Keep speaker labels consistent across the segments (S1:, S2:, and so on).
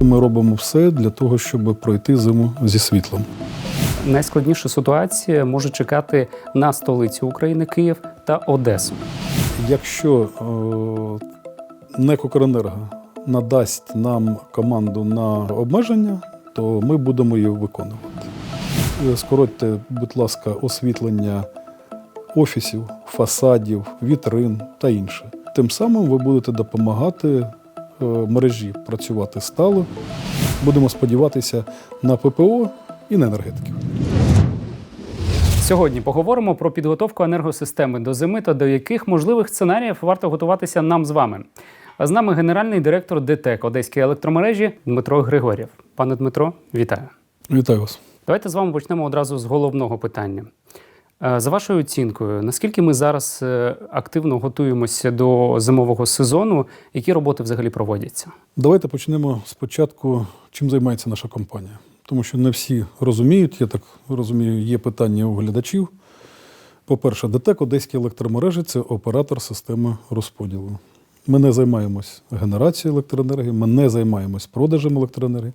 S1: Ми робимо все для того, щоб пройти зиму зі світлом.
S2: Найскладніша ситуація може чекати на столицю України Київ та Одесу.
S1: Якщо е, НЕК «Укренерго» надасть нам команду на обмеження, то ми будемо її виконувати. Е, Скоротьте, будь ласка, освітлення офісів, фасадів, вітрин та інше. Тим самим ви будете допомагати мережі працювати стало. Будемо сподіватися на ППО і на енергетиків.
S2: Сьогодні поговоримо про підготовку енергосистеми до зими та до яких можливих сценаріїв варто готуватися нам з вами. А з нами генеральний директор ДТЕК Одеської електромережі Дмитро Григорєв. Пане Дмитро, вітаю.
S1: Вітаю вас.
S2: Давайте з вами почнемо одразу з головного питання. Е, За вашою оцінкою, наскільки ми зараз е, активно готуємося до зимового сезону, які роботи взагалі проводяться?
S1: Давайте почнемо спочатку, чим займається наша компанія. Тому що не всі розуміють, я так розумію, є питання у глядачів. По-перше, ДТЕК Одеські електромережі це оператор системи розподілу. Ми не займаємось генерацією електроенергії, ми не займаємось продажем електроенергії.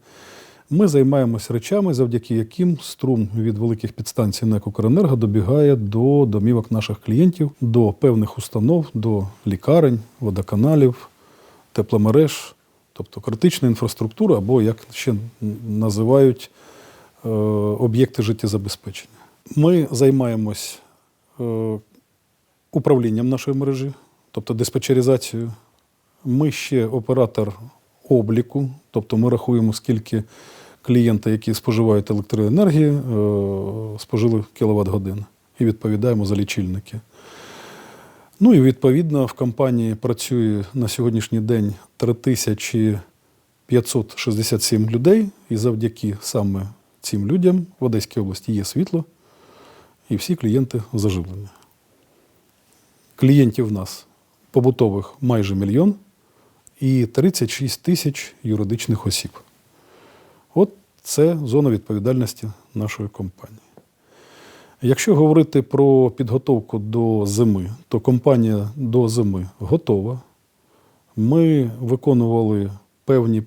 S1: Ми займаємось речами, завдяки яким струм від великих підстанцій НЕК «Укренерго» добігає до домівок наших клієнтів, до певних установ, до лікарень, водоканалів, тепломереж, тобто критична інфраструктура, або як ще називають е, об'єкти життєзабезпечення. Ми займаємось е, управлінням нашої мережі, тобто диспетчеризацією. Ми ще оператор обліку, тобто ми рахуємо, скільки клієнти, які споживають електроенергії, е, спожили кіловат годин і відповідаємо за лічильники. Ну і відповідно в компанії працює на сьогоднішній день 3567 людей, і завдяки саме цим людям в Одеській області є світло, і всі клієнти заживлені. Клієнтів в нас побутових майже мільйон і 36 тисяч юридичних осіб. Це зона відповідальності нашої компанії. Якщо говорити про підготовку до зими, то компанія до зими готова. Ми виконували певні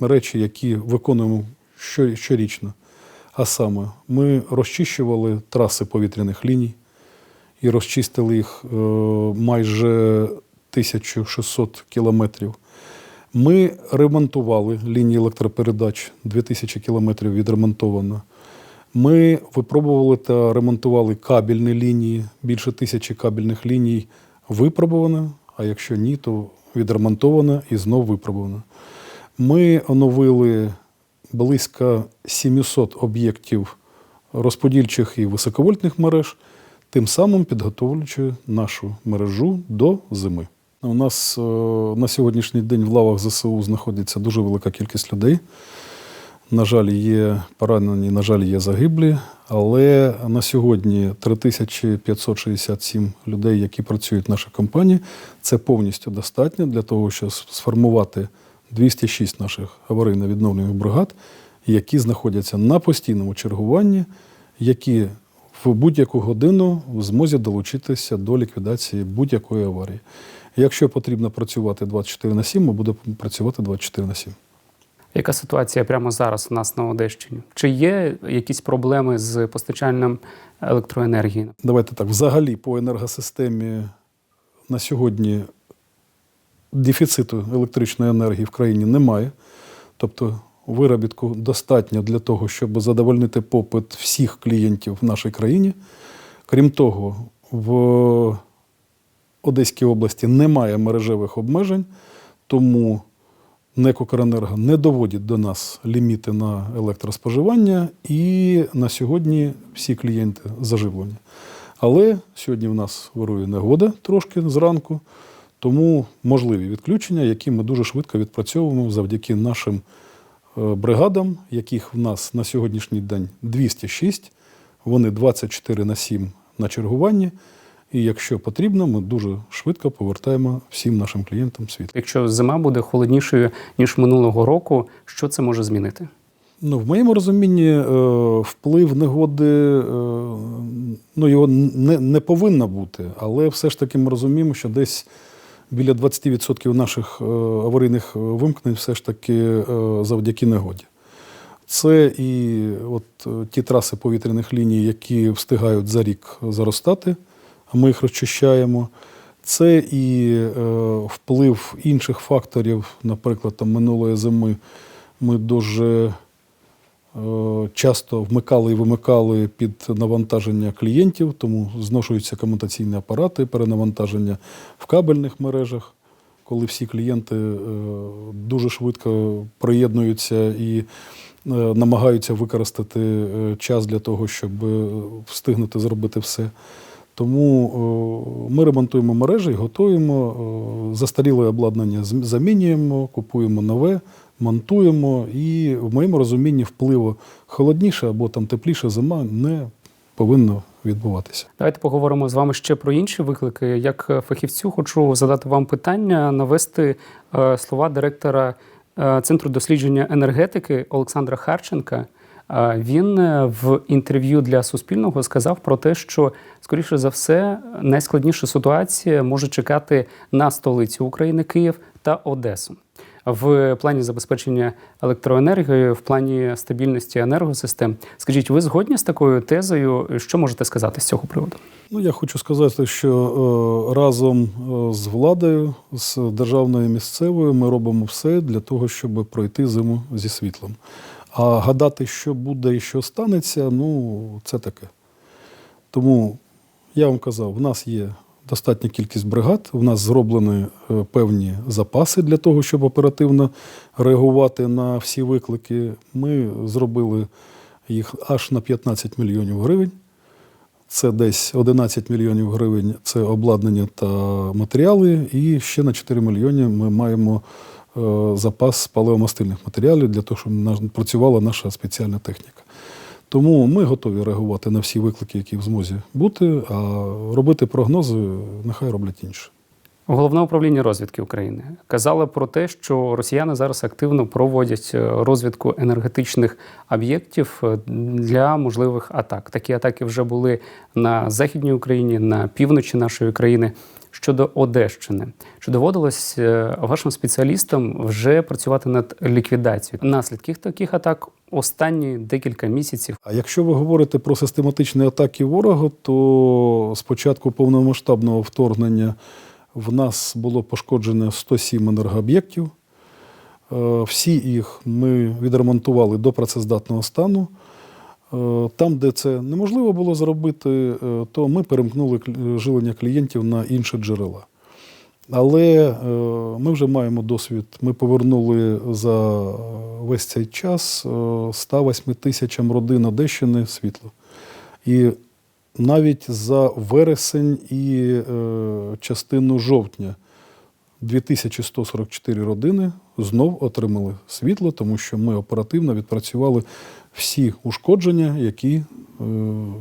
S1: речі, які виконуємо щорічно. А саме, ми розчищували траси повітряних ліній і розчистили їх е, майже 1600 кілометрів. Ми ремонтували лінії електропередач, 2000 кілометрів відремонтовано. Ми випробували та ремонтували кабельні лінії, більше тисячі кабельних ліній випробовано, а якщо ні, то відремонтовано і знов випробовано. Ми оновили близько 700 об'єктів розподільчих і високовольтних мереж, тим самим підготовлюючи нашу мережу до зими. У нас е, на сьогоднішній день в лавах ЗСУ знаходиться дуже велика кількість людей. На жаль, є поранені, на жаль, є загиблі, але на сьогодні 3567 людей, які працюють в нашій компанії, це повністю достатньо для того, щоб сформувати 206 наших аварійно-відновлених бригад, які знаходяться на постійному чергуванні, які в будь-яку годину в змозі долучитися до ліквідації будь-якої аварії. Якщо потрібно працювати 24 на 7, ми будемо працювати 24 на 7.
S2: Яка ситуація прямо зараз у нас на Одещині? Чи є якісь проблеми з постачанням електроенергії?
S1: Давайте так, взагалі по енергосистемі на сьогодні дефіциту електричної енергії в країні немає. Тобто виробітку достатньо для того, щоб задовольнити попит всіх клієнтів в нашій країні. Крім того, в Одеській області немає мережевих обмежень, тому НЕК «Укренерго» не доводить до нас ліміти на електроспоживання, і на сьогодні всі клієнти заживлені. Але сьогодні в нас вирує негода трошки зранку, тому можливі відключення, які ми дуже швидко відпрацьовуємо завдяки нашим е, бригадам, яких в нас на сьогоднішній день 206. Вони 24 на 7 на чергуванні. І якщо потрібно, ми дуже швидко повертаємо всім нашим клієнтам світло.
S2: Якщо зима буде холоднішою ніж минулого року, що це може змінити?
S1: Ну, в моєму розумінні, е, вплив негоди е, ну, його не, не повинно бути, але все ж таки ми розуміємо, що десь біля 20% наших е, аварійних вимкнень все ж таки завдяки негоді. Це і от ті траси повітряних ліній, які встигають за рік заростати, ми їх розчищаємо. Це і е, вплив інших факторів, наприклад, там минулої зими ми дуже е, часто вмикали і вимикали під навантаження клієнтів, тому зношуються комутаційні апарати, перенавантаження в кабельних мережах, коли всі клієнти е, дуже швидко приєднуються і е, намагаються використати е, час для того, щоб е, встигнути зробити все. Тому ми ремонтуємо мережі, готуємо, застаріле обладнання замінюємо, купуємо нове, монтуємо. І в моєму розумінні впливу холодніша або там тепліша зима не повинно відбуватися.
S2: Давайте поговоримо з вами ще про інші виклики. Як е, фахівцю хочу задати вам питання, навести е, слова директора е, Центру дослідження енергетики Олександра Харченка. Він е, в інтерв'ю для Суспільного сказав про те, що скоріше за все найскладніша ситуація може чекати на столицю України Київ та Одесу. В плані забезпечення електроенергією, в плані стабільності енергосистем. Скажіть, ви згодні з такою тезою? Що можете сказати з цього приводу?
S1: Ну, я хочу сказати, що е, разом е, з владою, з державною місцевою, ми робимо все для того, щоб пройти зиму зі світлом. А гадати, що буде і що станеться, ну це таке. Тому я вам казав, в нас є достатня кількість бригад, в нас зроблені е, певні запаси для того, щоб оперативно реагувати на всі виклики. Ми зробили їх аж на 15 мільйонів гривень. Це десь 11 мільйонів гривень це обладнання та матеріали, і ще на 4 мільйони ми маємо запас паливомастильних матеріалів для того, щоб працювала наша спеціальна техніка. Тому ми готові реагувати на всі виклики, які в змозі бути, а робити прогнози нехай роблять інші.
S2: Головне управління розвідки України казало про те, що росіяни зараз активно проводять е, розвідку енергетичних об'єктів е, для можливих атак. Такі атаки вже були на західній Україні, на півночі нашої країни. Щодо Одещини, чи доводилось е, вашим спеціалістам вже працювати над ліквідацією наслідків таких атак останні декілька місяців?
S1: А якщо ви говорите про систематичні атаки ворога, то з початку повномасштабного вторгнення в нас було пошкоджено 107 енергооб'єктів. Е, Всі їх ми відремонтували до працездатного стану. Е, Там, де це неможливо було зробити, е, то ми перемкнули живлення клієнтів на інші джерела. Але ми вже маємо досвід. Ми повернули за весь цей час е, 108 тисячам родин Одещини світло. І навіть за вересень і е, частину жовтня 2144 родини знов отримали світло, тому що ми оперативно відпрацювали всі ушкодження, які е,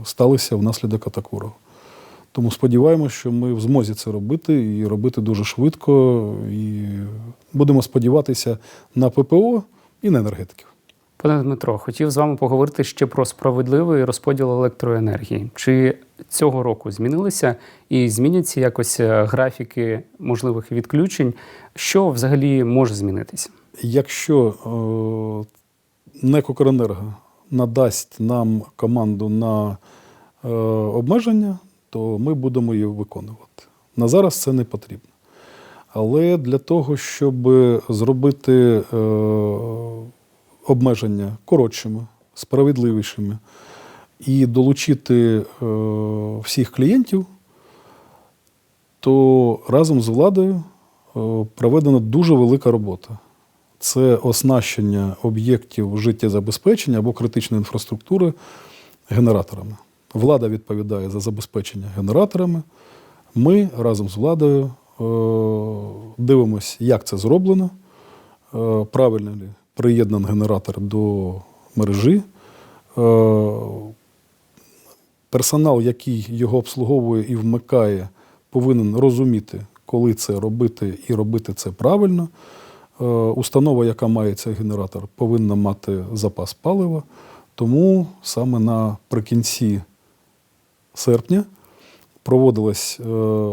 S1: сталися внаслідок атак ворога. Тому сподіваємося, що ми в змозі це робити і робити дуже швидко. І будемо сподіватися на ППО і на енергетиків.
S2: Пане Дмитро, хотів з вами поговорити ще про справедливий розподіл електроенергії. Чи цього року змінилися і зміняться якось е, графіки можливих відключень? Що взагалі може змінитися?
S1: Якщо е, НЕК «Укренерго» надасть нам команду на е, обмеження, то ми будемо її виконувати. На зараз це не потрібно. Але для того, щоб зробити е, обмеження коротшими, справедливішими і долучити е, всіх клієнтів, то разом з владою е, проведена дуже велика робота. Це оснащення об'єктів життєзабезпечення або критичної інфраструктури генераторами. Влада відповідає за забезпечення генераторами. Ми разом з владою е, дивимося, як це зроблено, правильно ли приєднаний генератор до мережі. Е, персонал, який його обслуговує і вмикає, повинен розуміти, коли це робити і робити це правильно. Е, Установа, яка має цей генератор, повинна мати запас палива. Тому саме наприкінці серпня проводилось е,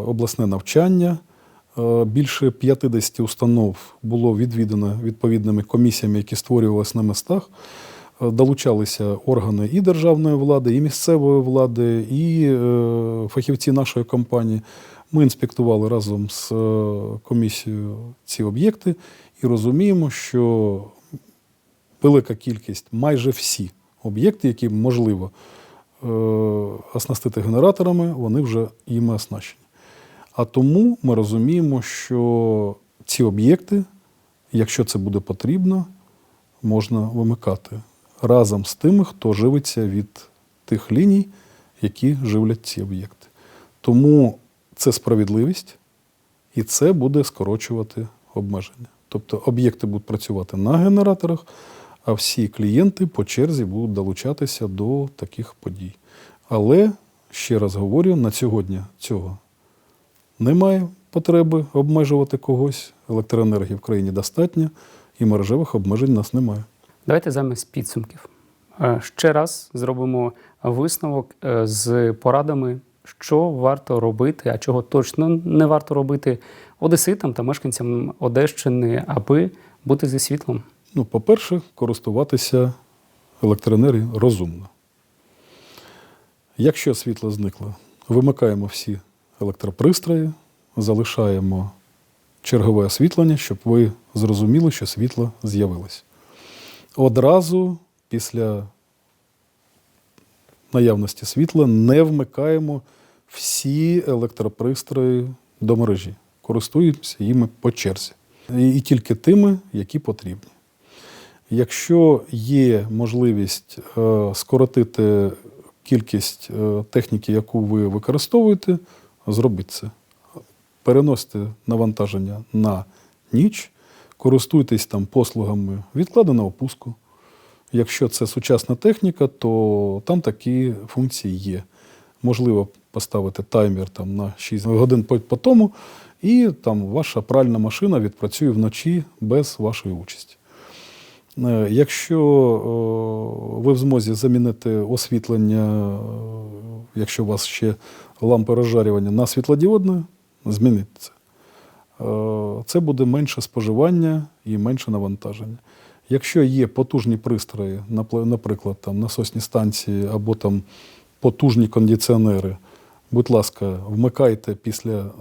S1: обласне навчання, Більше 50 установ було відвідано відповідними комісіями, які створювалися на містах. Е, Долучалися органи і державної влади, і місцевої влади, і е, фахівці нашої компанії. Ми інспектували разом з е, комісією ці об'єкти і розуміємо, що велика кількість, майже всі об'єкти, які можливо е, оснастити генераторами, вони вже іми оснащені. А тому ми розуміємо, що ці об'єкти, якщо це буде потрібно, можна вимикати разом з тими, хто живиться від тих ліній, які живлять ці об'єкти. Тому це справедливість, і це буде скорочувати обмеження. Тобто об'єкти будуть працювати на генераторах, а всі клієнти по черзі будуть долучатися до таких подій. Але ще раз говорю, на сьогодні цього немає потреби обмежувати когось. Електроенергії в країні достатньо, і мережевих обмежень у нас немає.
S2: Давайте замість підсумків. Е, Ще раз зробимо висновок е, з порадами, що варто робити, а чого точно не варто робити одеситам та мешканцям Одещини, аби бути зі світлом.
S1: Ну, по-перше, користуватися електроенергією розумно. Якщо світло зникло, вимикаємо всі електропристрої, залишаємо чергове освітлення, щоб ви зрозуміли, що світло з'явилось. Одразу після наявності світла не вмикаємо всі електропристрої до мережі. Користуємося їми по черзі. І, тільки тими, які потрібні. Якщо є можливість е, скоротити кількість е, техніки, яку ви використовуєте, зробіть це. Переносьте навантаження на ніч, користуйтесь там послугами відкладеного пуску. Якщо це сучасна техніка, то там такі функції є. Можливо поставити таймер там, на 6 годин по тому, і там ваша пральна машина відпрацює вночі без вашої участі. Е, Якщо ви в змозі замінити освітлення, якщо у вас ще лампи розжарювання на світлодіодне, змініть це. Це буде менше споживання і менше навантаження. Якщо є потужні пристрої, наприклад, там насосні станції або там потужні кондиціонери, будь ласка, вмикайте після е,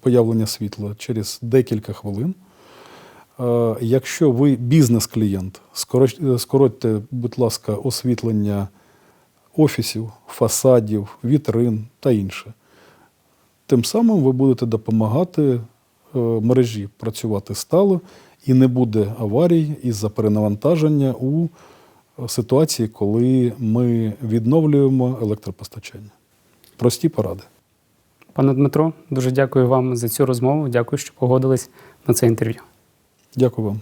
S1: появлення світла через декілька хвилин. Е, Якщо ви бізнес-клієнт, скоротьте, будь ласка, освітлення офісів, фасадів, вітрин та інше. Тим самим ви будете допомагати е, мережі працювати стало і не буде аварій із-за перенавантаження у ситуації, коли ми відновлюємо електропостачання. Прості поради.
S2: Пане Дмитро, дуже дякую вам за цю розмову. Дякую, що погодились на це інтерв'ю.
S1: Дякую вам.